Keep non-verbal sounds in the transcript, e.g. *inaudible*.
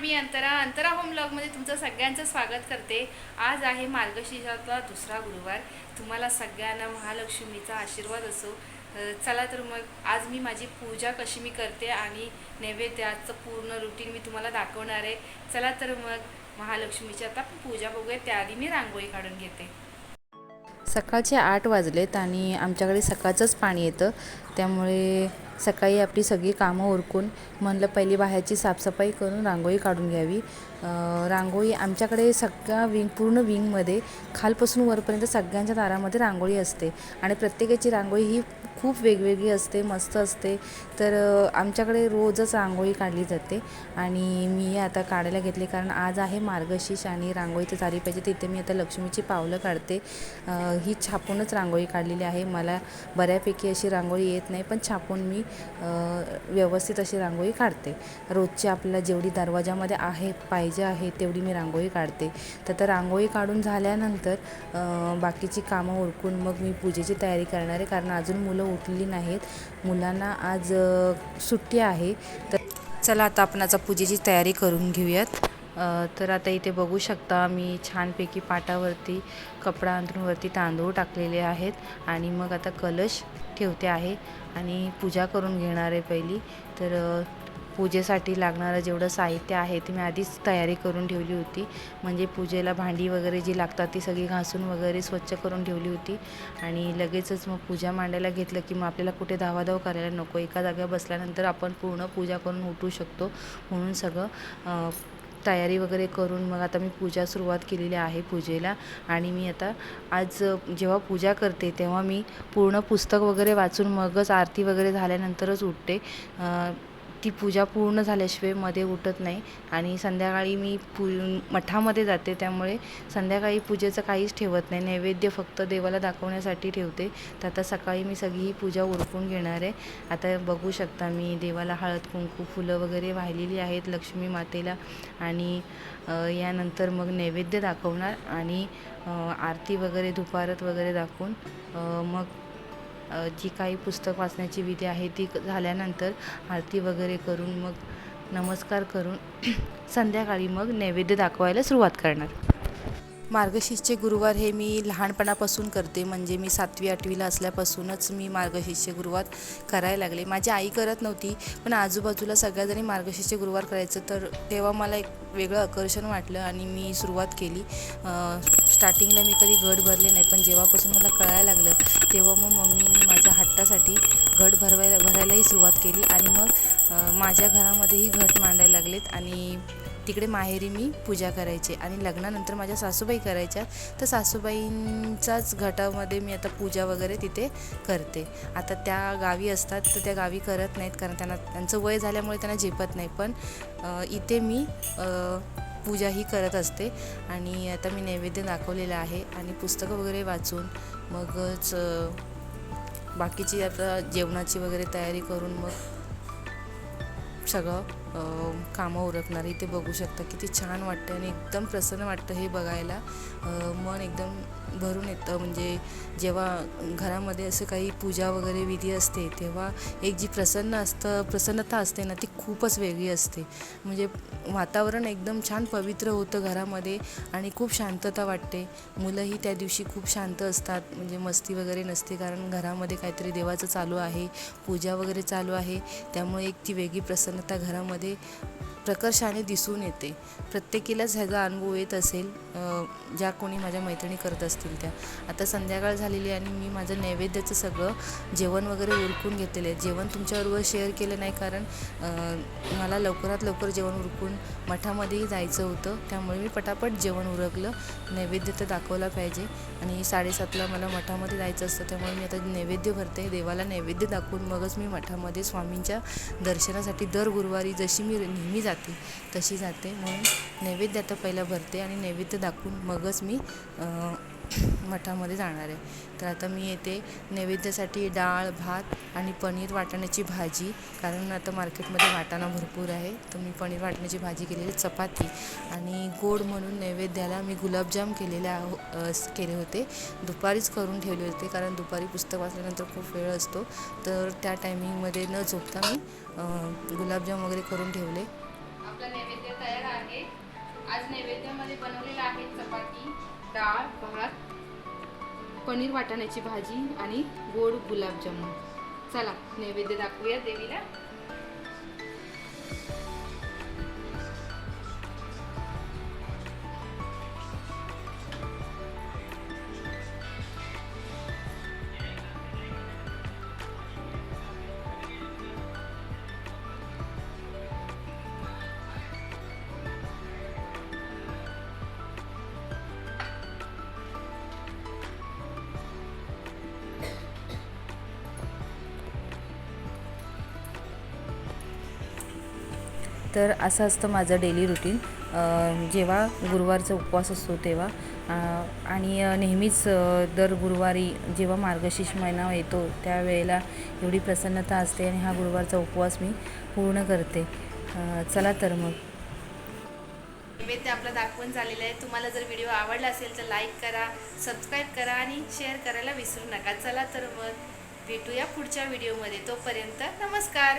मी अंतरा अंतरा home ब्लॉगमध्ये तुमचं सगळ्यांचं स्वागत करते. आज आहे मार्गशीर्षातला दुसरा गुरुवार. तुम्हाला सगळ्यांना महालक्ष्मीचा आशीर्वाद असो. चला तर मग आज मी माझी पूजा कशी मी करते आणि नैवेद्याचं पूर्ण रुटीन मी तुम्हाला दाखवणार आहे. चला तर मग महालक्ष्मीची आता पूजा बघूया. त्याआधी मी रांगोळी काढून घेते. सकाळचे आठ वाजलेत आणि आमच्याकडे सकाळचंच पाणी येतं. त्यामुळे सकाळी आपली सगळी कामं उरकून म्हणलं पहिली बाहेरची साफसफाई करून रांगोळी काढून घ्यावी. रांगोळी आमच्याकडे सगळ्या विंग पूर्ण विंगमध्ये खालपासून वरपर्यंत सगळ्यांच्या दारामध्ये रांगोळी असते. आणि प्रत्येकाची रांगोळी ही खूप वेगवेगळी असते मस्त असते. तर आमच्याकडे रोजच रांगोळी काढली जाते. आणि मी आता काढायला घेतली कारण आज आहे मार्गशीर्ष आणि रांगोळी तर झाली पाहिजे. तिथे मी आता लक्ष्मीची पावलं काढते. ही छापूनच रांगोळी काढलेली आहे. मला बऱ्यापैकी अशी रांगोळी येत नाही पण छापून मी व्यवस्थित अशी रांगोळी काढते. रोजची आपल्याला जेवढी दरवाजामध्ये आहे पाहिजे आहे तेवढी मी रांगोळी काढते. तर आता रांगोळी काढून झाल्यानंतर बाकीची कामं ओळखून मग मी पूजेची तयारी करणार आहे. कारण अजून मुलं उठली नाहीत. मुलांना आज सुट्टी आहे. तर चला आता आपण आता पूजेची तयारी करून घेऊयात. तर आता इथे बघू शकता मी छानपैकी पाटावरती कपडा अंतरूनवरती तांदूळ टाकलेले आहेत. आणि मग आता कलश ठेवते आहे. आणि पूजा करून घेणार आहे पहिली. तर पूजेसाठी लागणारं जेवढं साहित्य आहे ते मी आधीच तयारी करून ठेवली होती. म्हणजे पूजेला भांडी वगैरे जी लागतात ती सगळी घासून वगैरे स्वच्छ करून ठेवली होती. आणि लगेचच मग पूजा मांडायला घेतलं की मग आपल्याला कुठे धावाधाव करायला नको. एका जागेवर बसल्यानंतर आपण पूर्ण पूजा करून उठू शकतो. म्हणून सगळं तयारी वगैरे करून मग आता मी पूजा सुरुवात केलेली आहे पूजेला. आणि मी आता आज जेव्हा पूजा करते तेव्हा मी पूर्ण पुस्तक वगैरे वाचून मगच आरती वगैरे झाल्यानंतरच उठते. ती पूजा पूर्ण झाल्याशिवायमध्ये उठत नाही. आणि संध्याकाळी मी पू मठामध्ये जाते त्यामुळे संध्याकाळी पूजेचं काहीच ठेवत नाही. नैवेद्य फक्त देवाला दाखवण्यासाठी ठेवते. तर आता सकाळी मी सगळी ही पूजा उरकून घेणार आहे. आता बघू शकता मी देवाला हळद कुंकू फुलं वगैरे वाहिलेली आहेत लक्ष्मी मातेला. आणि यानंतर मग नैवेद्य दाखवणार आणि आरती वगैरे दुपारत वगैरे दाखवून मग जी काही पुस्तक वाचण्याची विधी आहे ती क- झाल्यानंतर आरती वगैरे करून मग नमस्कार करून *clears throat* संध्याकाळी मग नैवेद्य दाखवायला सुरुवात करणार. मार्गशीर्षचे गुरुवार हे मी लहानपणापासून करते. म्हणजे मी सातवी आठवीला असल्यापासूनच मी मार्गशीर्षचे गुरुवार करायला लागले. माझी आई करत नव्हती पण आजूबाजूला सगळ्याजणी मार्गशीर्षचे गुरुवार करायचं. तर तेव्हा मला एक वेगळं आकर्षण वाटलं आणि मी सुरुवात केली. स्टार्टिंगला मी कधी घट भरले नाही पण जेव्हापासून मला कळायला लागलं तेव्हा मग मम्मीने माझ्या हट्टासाठी घट भरवायला भरायलाही सुरुवात केली. आणि मग माझ्या घरामध्येही घट मांडायला लागलेत. आणि तिकडे माहेरी मी पूजा करायचे आणि लग्नानंतर माझ्या सासूबाई करायच्या. तर सासूबाईंचाच घटामध्ये मी आता पूजा वगैरे तिथे करते. आता त्या गावी असतात तर त्या गावी करत नाहीत कारण त्यांना त्यांचं वय झाल्यामुळे त्यांना झेपत नाही. पण इथे मी पूजा ही करत असते आणि आता मी नैवेद्य दाखवलेलं आहे आणि पुस्तकं वगैरे वाचून मगच बाकीची आता जेवणाची वगैरे तयारी करून मग सगळं कामं उरकणार इथे बघू शकता. किती छान वाटतं आणि एकदम प्रसन्न वाटतं हे बघायला. मन एकदम भरून येतं. म्हणजे जेव्हा घरामध्ये असं काही पूजा वगैरे विधी असते तेव्हा एक जी प्रसन्न असतं प्रसन्नता असते ना ती खूपच वेगळी असते. म्हणजे वातावरण एकदम छान पवित्र होतं घरामध्ये आणि खूप शांतता वाटते. मुलंही त्या दिवशी खूप शांत असतात. म्हणजे मस्ती वगैरे नसते कारण घरामध्ये काहीतरी देवाचं चालू आहे पूजा वगैरे चालू आहे. त्यामुळे एक ती वेगळी प्रसन्नता घरामध्ये प्रकर्षाने दिसून येते. प्रत्येकीलाच ह्याचा अनुभव येत असेल ज्या कोणी माझ्या मैत्रिणी करत असतील त्या. आता संध्याकाळ झालेली आणि मी माझं नैवेद्याचं सगळं जेवण वगैरे उरकून घेतलेलं आहे. जेवण तुमच्याबरोबर शेअर केलं नाही कारण मला लवकरात लवकर जेवण उरकून मठामध्येही जायचं होतं. त्यामुळे मी पटापट जेवण उरकलं. नैवेद्य तर दाखवला पाहिजे आणि साडेसातला मला मठामध्ये जायचं असतं त्यामुळे मी आता नैवेद्य भरते. देवाला नैवेद्य दाखवून मगच मी मठामध्ये स्वामींच्या दर्शनासाठी दर गुरुवारी जशी मी नेहमी जाते तशी जाते. म्हणून नैवेद्य आता पहिला भरते आणि नैवेद्य दाखवून मगच मी मठामध्ये जाणार आहे. तर आता मी येते नैवेद्यासाठी डाळ भात आणि पनीर वाटाण्याची भाजी. कारण आता मार्केटमध्ये वाटाणा भरपूर आहे. तर मी पनीर वाटाण्याची भाजी केलेली चपाती. आणि गोड म्हणून नैवेद्याला मी गुलाबजाम केलेले हो केले होते. दुपारीच करून ठेवले होते कारण दुपारी पुस्तक वाचल्यानंतर खूप वेळ असतो. तर त्या टायमिंगमध्ये न झोपता मी गुलाबजाम वगैरे करून ठेवले. आपला नैवेद्य तयार आहे. आज नैवेद्यामध्ये बनवलेलं आहे चपाती डाळ भात पनीर वाटाण्याची भाजी आणि गोड गुलाबजामुन. चला नैवेद्य दाखवूया देवीला. तर असं असतं माझं डेली रुटीन जेव्हा गुरुवारचा उपवास असतो तेव्हा. आणि नेहमीच दर गुरुवारी जेव्हा मार्गशीर्ष महिना येतो त्यावेळेला एवढी प्रसन्नता असते आणि हा गुरुवारचा उपवास मी पूर्ण करते. चला तर मग. नैवेद्य आपलं दाखवून झालेलं आहे. तुम्हाला जर व्हिडिओ आवडला असेल तर लाईक करा सबस्क्राईब करा आणि शेअर करायला विसरू नका. चला तर मग भेटूया पुढच्या व्हिडिओमध्ये तोपर्यंत नमस्कार.